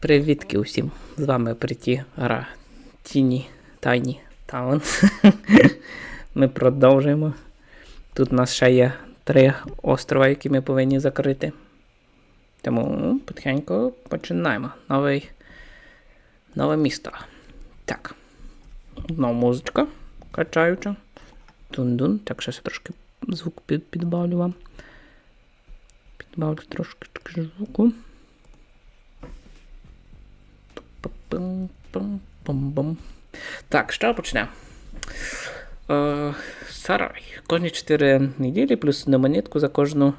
Привітки усім! З вами Приті гра Тіні Тайні Таун. Ми продовжуємо. Тут у нас ще є три острова, які ми повинні закрити. Тому потихеньку починаємо. Новий, нове місто. Так. Знову музичка качаюча. Тун-дун. Так, щось трошки звук під, підбавлю вам. Підбавлю трошки звуку. Пум-пум-пум-пум. Так, що почнемо? Е, сарай. Кожні 4 неділі плюс одну монетку за кожну.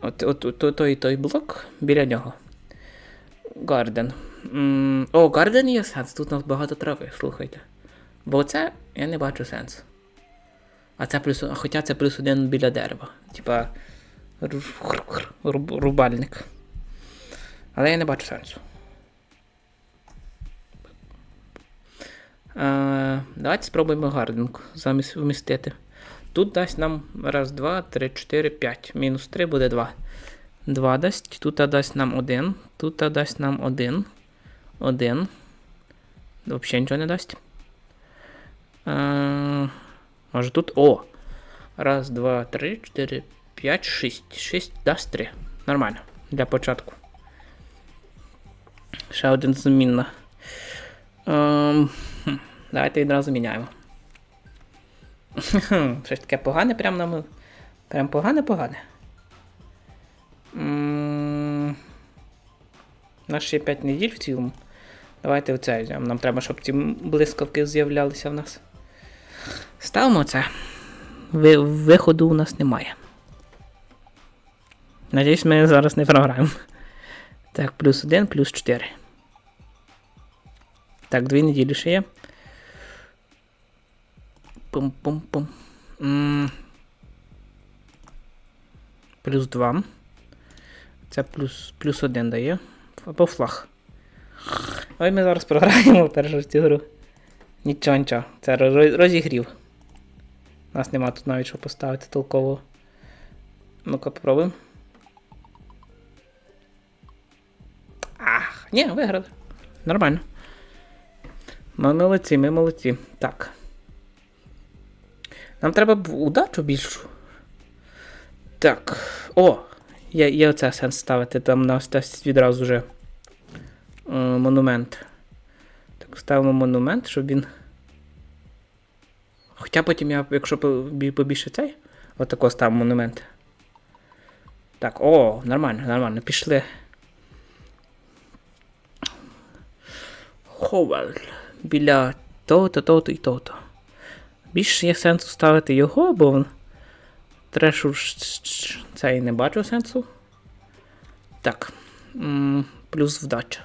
От, от, от, той той блок біля нього. Гарден. О, Гарден є сенс. Тут у нас багато трави, слухайте. Бо це я не бачу сенсу. А це плюс. Хоча це плюс один біля дерева. Типа. ру- ру- Рубальник. Але я не бачу сенсу. Давайте спробуємо гардинг замість вмістити. Тут дасть нам раз, два, три, чотири, п'ять. Мінус 3 буде 2. 2 дасть, тут дасть нам 1. Тут дасть нам 1. 1. Взагалі нічого не дасть. Е, може тут. О! Раз, два, три, чотири, п'ять, шість. Шість дасть 3. Нормально. Для початку. Ще один змінна. Ем, давайте відразу міняємо. Щось таке погане, прям нам. Прям погане-погане. У нас ще 5 неділь в цілому. Давайте оце візьмемо. Нам треба, щоб ці блискавки з'являлися в нас. Ставимо це. Ви, виходу у нас немає. Надіюсь, ми зараз не програємо. Так, плюс 1, плюс 4. Так, дві неділі ще є. Пум-пум-пум. М. Плюс 2. Це плюс, плюс 1 дає. Або флаг. Ой, ми зараз програємо першу цю гру. Нічого, нічого. Це роз- розігрів. У нас нема тут навіть що поставити толково. Ну-ка, попробуємо. Ах, ні, виграли. Нормально. Ми молодці, ми молодці. Так. Нам треба удачу більшу. Так. О! Є, є оце сенс ставити. Там у нас відразу вже е, монумент. Так, ставимо монумент, щоб він. Хоча потім я, якщо побільше цей, отако ставимо монумент. Так, о, нормально, нормально, пішли. Ховаль. Біля того-то, того-то і того-то. Більше є сенсу ставити його, бо трешу цей не бачу сенсу. Так. Плюс вдача.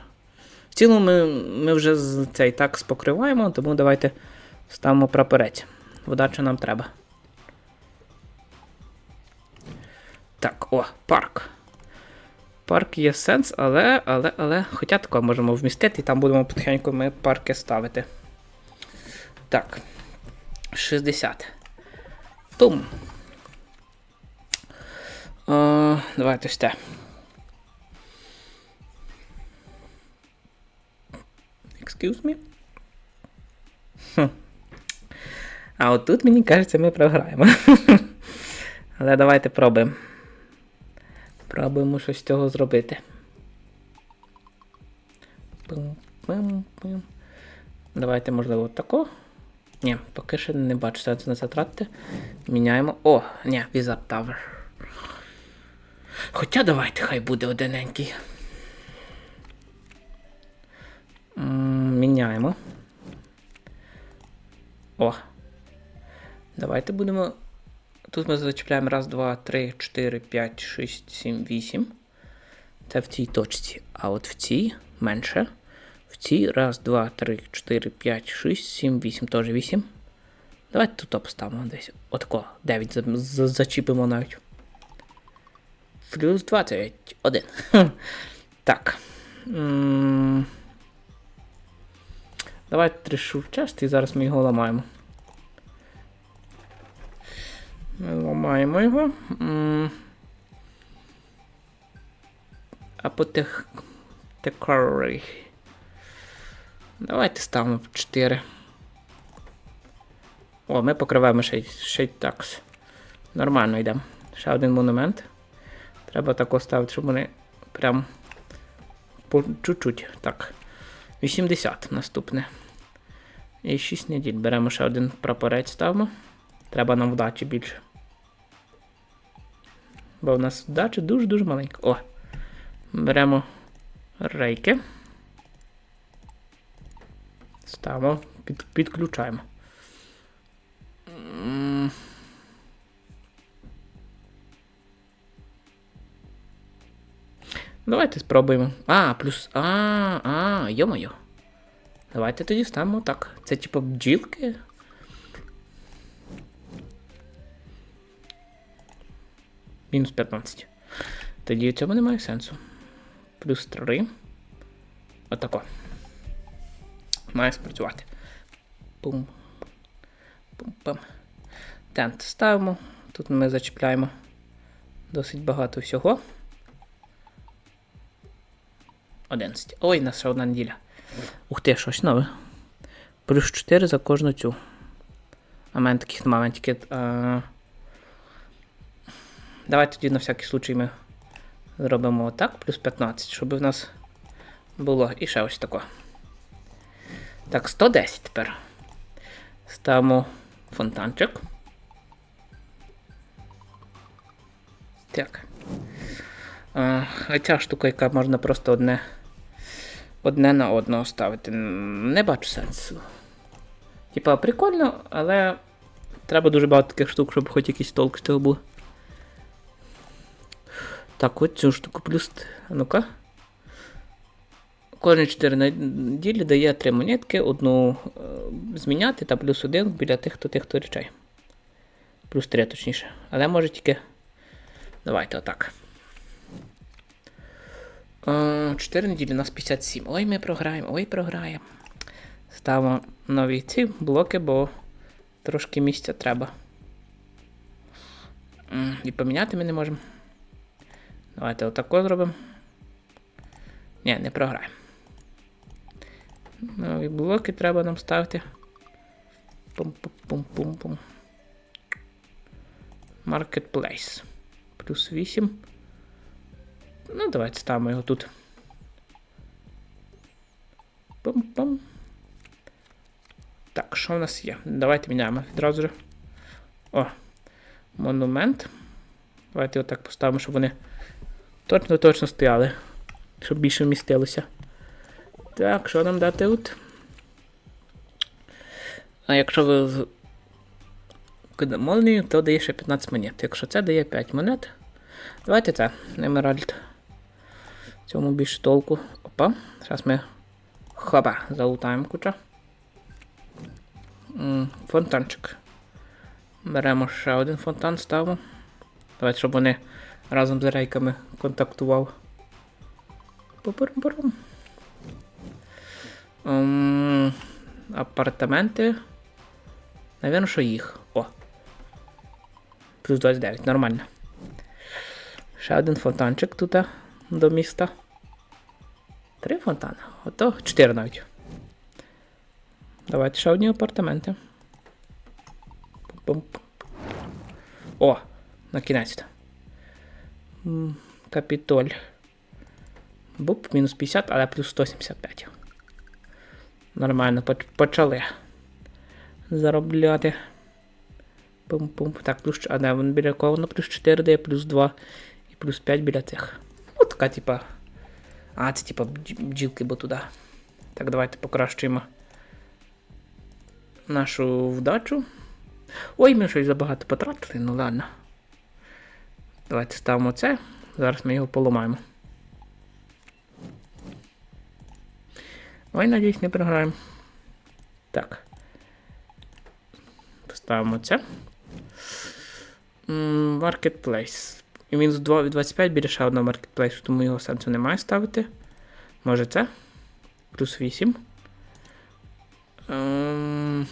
В цілому ми, ми вже цей так спокриваємо, тому давайте ставимо прапорець. Вдача нам треба. Так, о, парк. Парк є сенс, але, але, але. Хоча тако можемо вмістити, і там будемо потихеньку ми парки ставити. Так. 60. Пум. Е, давайте ось те. Excuse me. Хм. А от тут, мені кажеться, ми програємо. Але давайте пробуємо. Пробуємо щось з цього зробити. Пим-пим-пим. Давайте, можливо, тако. Ні, поки що не бачу сенсу не затратити. Міняємо. О, ні, Wizard Tower. Хоча давайте, хай буде одиненький. Міняємо. О. Давайте будемо. Тут ми зачіпляємо раз, два, три, чотири, п'ять, шість, сім, вісім. Це в цій точці. А от в цій менше. В цій раз, два, три, чотири, п'ять, шість, сім, вісім. Теж вісім. Давайте тут поставимо десь. Отако. 9 за- за- зачіпимо навіть. Плюс 21. Так. М, Давайте трешу в честь і зараз ми його ламаємо. Ми ламаємо його. М, А по тих Текорий. Давайте ставимо 4. О, ми покриваємо ще, ще й. Нормально йдемо. Ще один монумент. Треба тако ставити, щоб вони прям по чуть-чуть. Так. 80 наступне. І 6 неділь. Беремо ще один прапорець ставимо. Треба нам вдачі більше. Бо в нас вдача дуже-дуже маленька. О! Беремо рейки. Ставимо, під, підключаємо. Давайте спробуємо. А, плюс. А, а, йо-моє. Давайте тоді ставимо так. Це типу бджілки. Мінус 15. Тоді цьому немає сенсу. Плюс 3. Отако. Має спрацювати. Пум. Пум-пам. Тент ставимо. Тут ми зачіпляємо досить багато всього. 11. Ой, нас ще одна неділя. Ух ти, щось нове. Плюс 4 за кожну цю. А мене таких немає, тільки. А... Давайте тоді на всякий случай ми зробимо отак, плюс 15, щоб в нас було і ще ось тако. Так, 110 тепер. Ставимо фонтанчик. Так. А, ця штука, яка можна просто одне одне на одного ставити. Не бачу сенсу. Типа, прикольно, але треба дуже багато таких штук, щоб хоч якийсь толк з цього був. Так, от цю штуку плюс. Ну-ка. Кожні 4 неділі дає 3 монетки, одну е, зміняти та плюс 1 біля тих, хто тих, хто речей. Плюс 3 точніше. Але може тільки. Давайте отак. 4 неділі у нас 57. Ой, ми програємо, ой, програємо. Ставимо нові ці блоки, бо трошки місця треба. І поміняти ми не можемо. Давайте отако зробимо. Ні, не програємо. Нові блоки треба нам ставити. Пум-пум-пум-пум-пум. Marketplace. Плюс 8. Ну, давайте ставимо його тут. Пум-пум. Так, що в нас є? Давайте міняємо відразу же. О, монумент. Давайте отак поставимо, щоб вони точно-точно стояли. Щоб більше вмістилося. Так, що нам дати тут? А якщо ви з молнію, то дає ще 15 монет. Якщо це дає 5 монет. Давайте це, Емеральд. Цьому більше толку. Опа. Зараз ми хлопа залутаємо куча. Фонтанчик. Беремо ще один фонтан, ставимо. Давайте, щоб вони разом з рейками контактував. Пу-пурум-пурум. Ем, апартаменти. Навірно, що їх. О. Плюс 29, нормально. Ще один фонтанчик тут до міста. Три фонтани. Ото чотири навіть. Давайте ще одні апартаменти. О, на кінець. Капітоль. Буп, мінус 50, але плюс 175. Нормально, почали заробляти. Пум-пум. Так, плюс. А де він біля кого? Ну, плюс 4 дає, плюс 2 і плюс 5 біля цих. Ну, така, типа. А, це типа бдж- бджілки, бо туди. Так, давайте покращуємо нашу вдачу. Ой, ми щось забагато потратили, ну ладно. Давайте ставимо це. Зараз ми його поламаємо. Ой, надіюсь, не програємо. Так. Поставимо це. Marketplace. І з 2 від 25 біля ще одного маркетплейсу, тому його сенсу немає ставити. Може це? Плюс 8. Ем,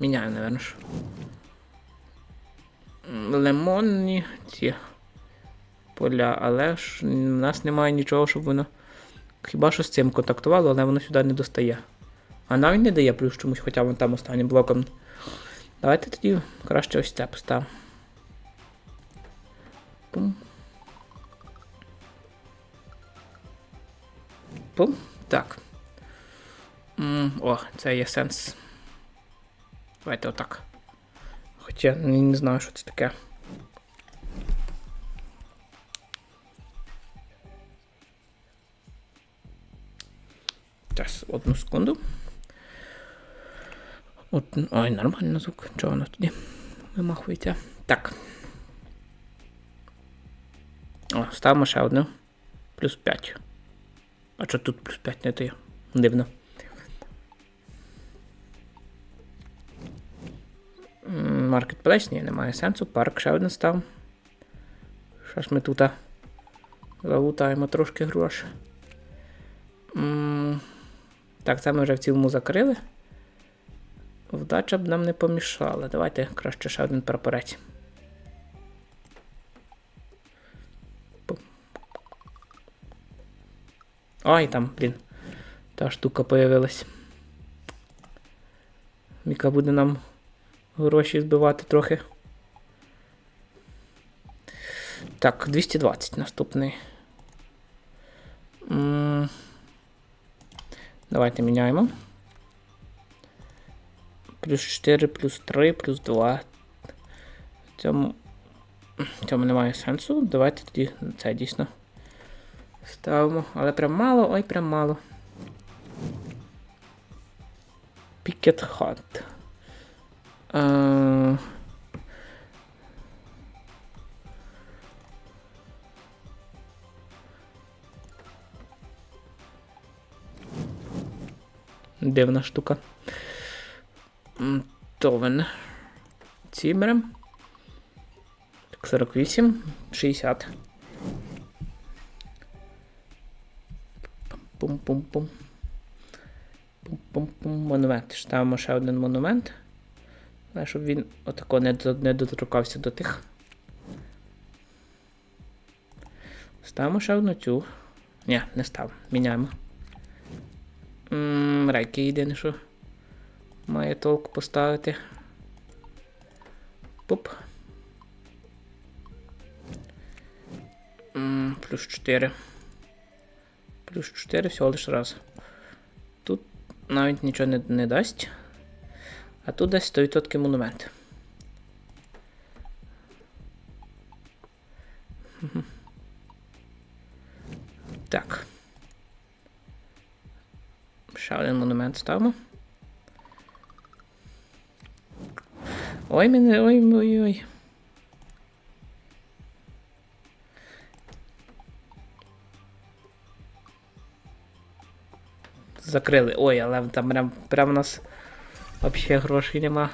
Міняю, напевно. ж. Лимонні ці поля, але ж в нас немає нічого, щоб воно Хіба що з цим контактувало, але воно сюди не достає. А навіть не дає плюс чомусь, хоча вон там останнім блоком. Давайте тоді краще ось це поставимо. Пум. Пум. Так. М, О, це є сенс. Давайте отак. Хоча не знаю, що це таке. Зараз, одну секунду. От, ой, нормально звук. Чого воно тоді вимахується? Так. О, ставимо ще одну. Плюс 5. А що тут плюс 5 не то є? Дивно. Маркетплейс, ні, немає сенсу. Парк ще один став. Що ж ми тут залутаємо трошки грошей. Так, це ми вже в цілому закрили. Вдача б нам не помішала. Давайте краще ще один прапорець. Ой, там, блін. Та штука появилась. Яка буде нам гроші збивати трохи. Так, 220 наступний. Давайте міняємо. Плюс 4, плюс 3, плюс 2. В цьому, в цьому немає сенсу. Давайте тоді це дійсно ставимо. Але прям мало, ой, прям мало. Пікет хат. Дивна штука. Товен. Ці беремо. Так, 48, 60. Пум-пум-пум. Пум-пум-пум. Монумент. Ставимо ще один монумент. Але щоб він отако не, не доторкався до тих. Ставимо ще одну цю. Ні, не став. Міняємо. Рейки єдине, що має толк поставити. Пуп. Плюс 4. Плюс 4 всього лиш раз. Тут навіть нічого не, не дасть. А тут десь 100% монумент. Так. Ще один монумент ставимо. Ой, мене, ой, ой, ой. Закрили. Ой, але там прям, прям у нас вообще грошей нема.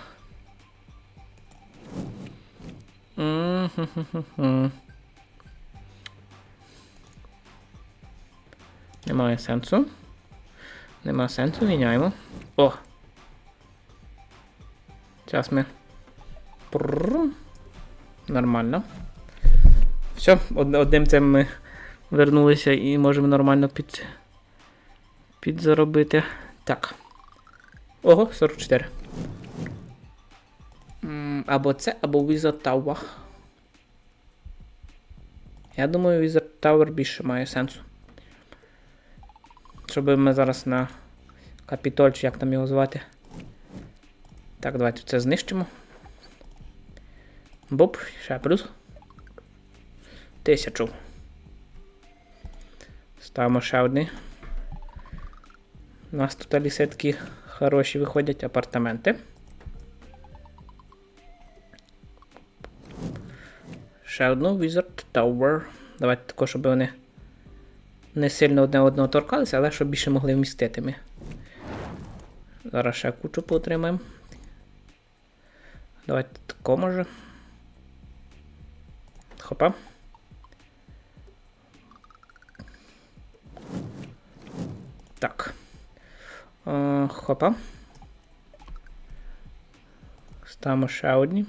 Немає сенсу. Нема сенсу, міняємо. О! Зараз ми. Пррррм. Нормально. Все, одним цим ми вернулися і можемо нормально під. підзаробити. Так. Ого, 44. Або це, або Wizard Tower. Я думаю, Wizard Tower більше має сенсу. Щоб ми зараз на Капітоль, чи як там його звати. Так, давайте це знищимо. Боп, ще плюс. Тисячу. Ставимо ще одні. У нас тут ліси хороші виходять апартаменти. Ще одну Wizard Tower. Давайте також, щоб вони не сильно одне одного торкалися, але щоб більше могли вмістити ми. Зараз ще кучу поотримаємо. Давайте тако може. Хопа. Так. Е, хопа. Ставимо ще одні.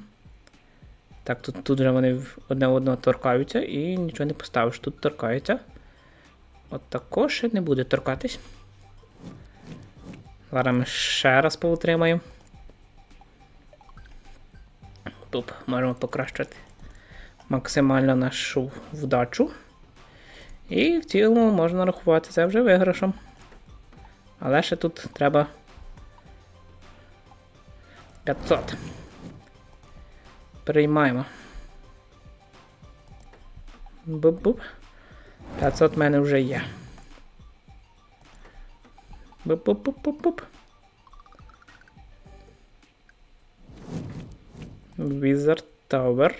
Так, тут, тут вже вони одне одного торкаються і нічого не поставиш. Тут торкаються. От тако ще не буде торкатись. Зараз ми ще раз поутримаємо. Тут можемо покращити максимально нашу вдачу. І в цілому можна рахувати це вже виграшем. Але ще тут треба 500. Приймаємо. Буп-буп. 500 в мене вже є. Буп-буп-буп-буп-буп. Wizard Tower.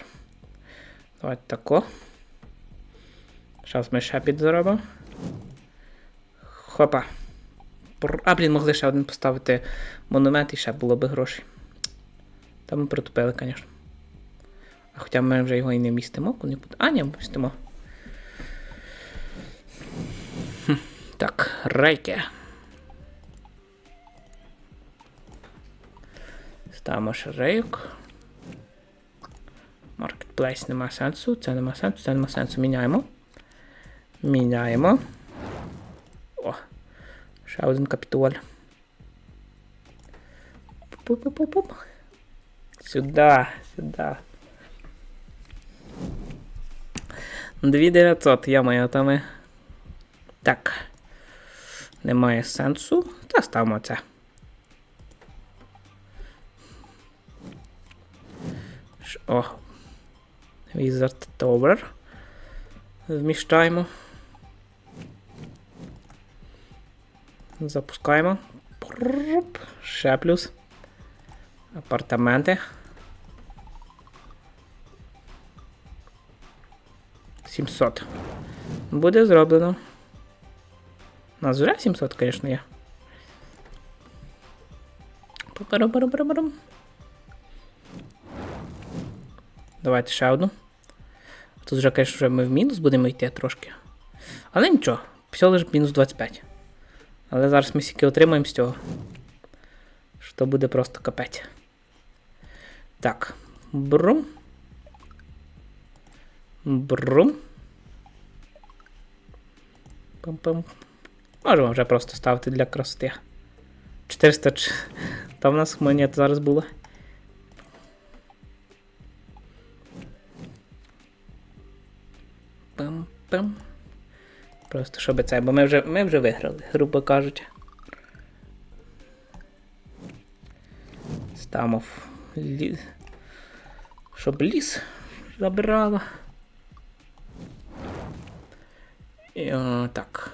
Давайте тако. Зараз ми ще підзаробимо. Хопа. А, блін, могли ще один поставити монумент і ще було би грошей. Та ми протупили, звісно. А хоча ми вже його і не містимо, коли буде. А, ні, містимо. Хм, Так, рейки. Ставимо ще рейок. Marketplace нема сенсу, це нема сенсу, це нема сенсу. Міняємо. Міняємо. О, ще один капітуль. Пуп-пуп-пуп-пуп. Сюди, сюди. 2900, я моя там. Так. Немає сенсу. Та ставимо це. О. Wizard Tower. Вміщаємо. Запускаємо. Ще плюс. Апартаменти. 700. Буде зроблено. У нас вже 700, звісно, є. Папарам-парам-парам-парам. Давайте ще одну. Тут вже, звісно, ми в мінус будемо йти трошки. Але нічого, всього лише мінус 25. Але зараз ми стільки отримаємо з цього. Що буде просто капець. Так. Брум. Брум. Пам-пам. Можемо вже просто ставити для красоти. 400. ч- Там в нас монет зараз було. Пам-пам. Просто щоб це, бо ми вже, ми вже виграли, грубо кажучи. Ставимо ліс. Щоб ліс забирало. І о, так.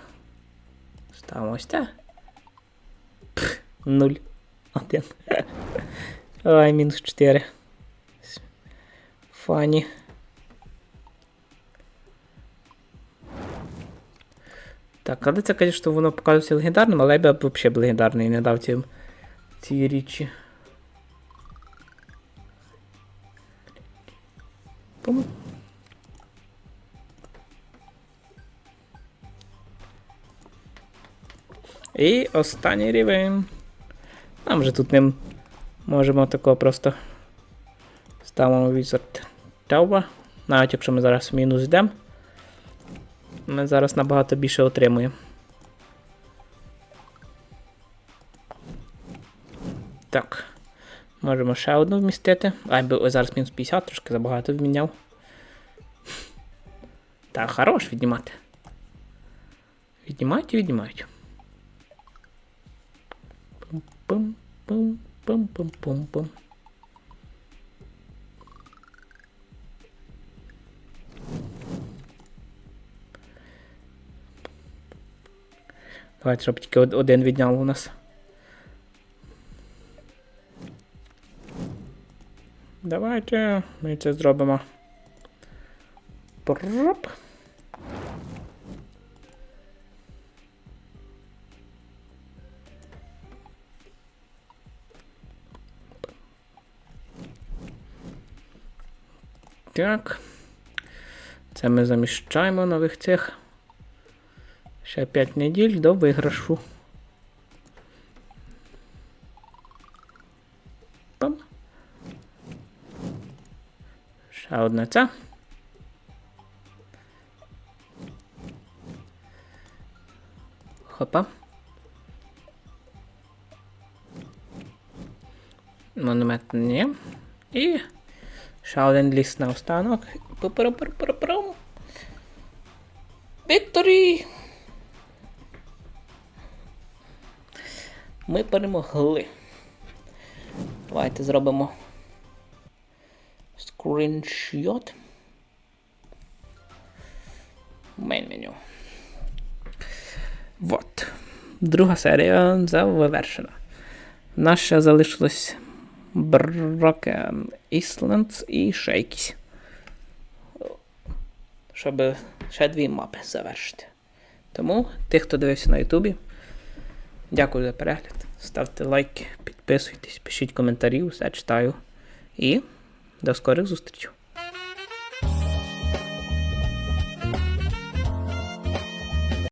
Ставимо ось це. Пф, Нуль. Один. Ай, мінус 4. Фані. Так, але це, звісно, воно показується легендарним, але я б взагалі б легендарний не дав цим цій річі. Пум. І останній рівень. Нам вже тут не можемо такого просто ставимо Wizard Tower. Навіть якщо ми зараз в мінус йдемо, ми зараз набагато більше отримуємо. Так. Можемо ще одну вмістити. Ай, бо зараз мінус 50, трошки забагато вміняв. Так, хорош віднімати. Віднімають і віднімають. Пум-пум-пум-пум-пум-пум. Давайте, щоб тільки один відняв у нас. Давайте ми це зробимо. Проп. Так. Це ми заміщаємо нових цих. Ще 5 неділь до виграшу. Пам. Ще одна ця. Хопа. Монумент ні. І ще один ліс на останок. Вікторі! Ми перемогли. Давайте зробимо скріншот. Мейн меню. Вот. Друга серія завершена. У нас залишилось Broken Islands і ще якісь. Щоб ще дві мапи завершити. Тому тих, хто дивився на Ютубі, дякую за перегляд. Ставте лайки, підписуйтесь, пишіть коментарі, все читаю. І до скорих зустрічей.